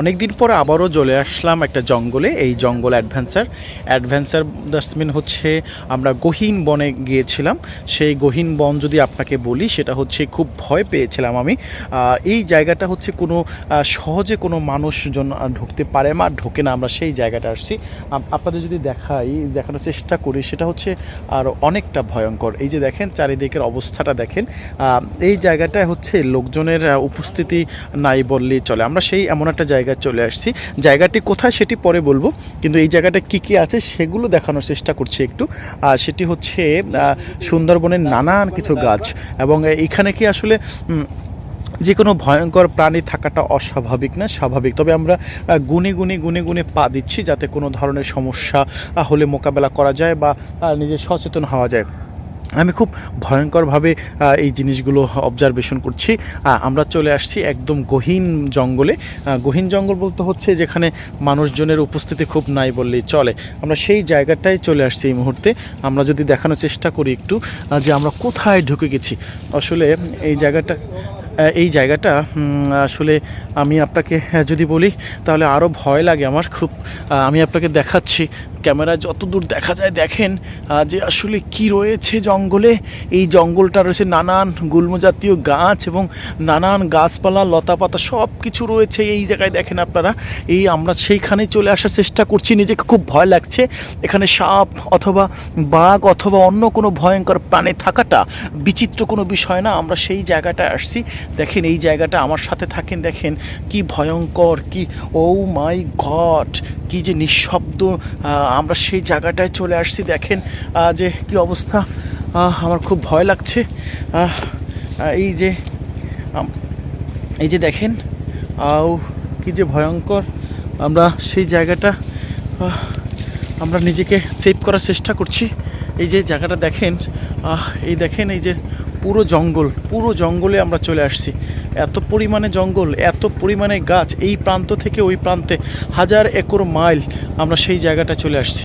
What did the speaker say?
অনেক দিন পরে আবারও চলে আসলাম একটা জঙ্গলে, এই জঙ্গল অ্যাডভেঞ্চার অ্যাডভেঞ্চার ডাস্টবিন হচ্ছে আমরা গহীন বনে গিয়েছিলাম। সেই গহীন বন যদি আপনাকে বলি, সেটা হচ্ছে খুব ভয় পেয়েছিলাম আমি। এই জায়গাটা হচ্ছে কোনো সহজে কোনো মানুষজন ঢুকতে পারে না, ঢোকে না, আমরা সেই জায়গাটা আসছি। আপনাদের যদি দেখাই, দেখানোর চেষ্টা করি, সেটা হচ্ছে আর অনেকটা ভয়ঙ্কর। এই যে দেখেন, চারিদিকের অবস্থাটা দেখেন এই জায়গাটায় হচ্ছে লোকজনের উপস্থিতি নাই বললেই চলে। আমরা সেই এমন একটা জায়গায় চলে আসছি। জায়গাটি কোথায় সেটি পরে বলব, কিন্তু এই জায়গাটা কি কি আছে সেগুলো দেখানোর চেষ্টা করছি একটু। আর সেটি হচ্ছে সুন্দরবনের নানান কিছু গাছ এবং এখানে কি আসলে যে কোনো ভয়ঙ্কর প্রাণী থাকাটা অস্বাভাবিক না? স্বাভাবিক। তবে আমরা গুনে গুনে গুনে গুনে পা দিচ্ছি যাতে কোনো ধরনের সমস্যা হলে মোকাবেলা করা যায় বা নিজে সচেতন হওয়া যায়। আমি খুব ভয়ঙ্করভাবে এই জিনিসগুলো অবজারভেশন করছি। আমরা চলে আসছি একদম গহীন জঙ্গলে। গহীন জঙ্গল বলতে হচ্ছে যেখানে মানুষজনের উপস্থিতি খুব নাই বললেই চলে। আমরা সেই জায়গাটায় চলে আসছি এই মুহূর্তে। আমরা যদি দেখানোর চেষ্টা করি একটু যে আমরা কোথায় ঢুকে গেছি। আসলে এই জায়গাটা এই জায়গাটা আসলে আমি আপনাকে যদি বলি, তাহলে আরও ভয় লাগে আমার, খুব আমি আপনাকে দেখাচ্ছি। ক্যামেরা যতদূর দেখা যায় দেখেন যে আসলে কি রয়েছে জঙ্গলে। এই জঙ্গলটা রয়েছে নানান গুল্ম জাতীয় গাছ এবং নানান গাছপালা, লতাপাতা সব কিছু রয়েছে এই জায়গায় দেখেন আপনারা। এই আমরা সেইখানেই চলে আসার চেষ্টা করছি, নিজেকে খুব ভয় লাগছে। এখানে সাপ অথবা বাঘ অথবা অন্য কোনো ভয়ঙ্কর প্রাণে থাকাটা বিচিত্র কোনো বিষয় না। আমরা সেই জায়গাটায় আসছি দেখেন এই জায়গাটা আমার সাথে থাকেন, দেখেন কি ভয়ঙ্কর, কি ও মাই গড কি যে নিঃশব্দ আমরা সেই জায়গাটায় চলে আসছি, দেখেন যে কি অবস্থা আমার খুব ভয় লাগছে এই যে এই যে দেখেন, আও, কি যে ভয়ঙ্কর, আমরা সেই জায়গাটা আমরা নিজেকে সেভ করার চেষ্টা করছি, এই যে জায়গাটা দেখেন এই দেখেন, এই যে পুরো জঙ্গল, পুরো জঙ্গলে আমরা চলে আসছি। এত পরিমাণে জঙ্গল, এত পরিমাণে গাছ এই প্রান্ত থেকে ওই প্রান্তে হাজার একর মাইল আমরা সেই জায়গাটা চলে আসছি।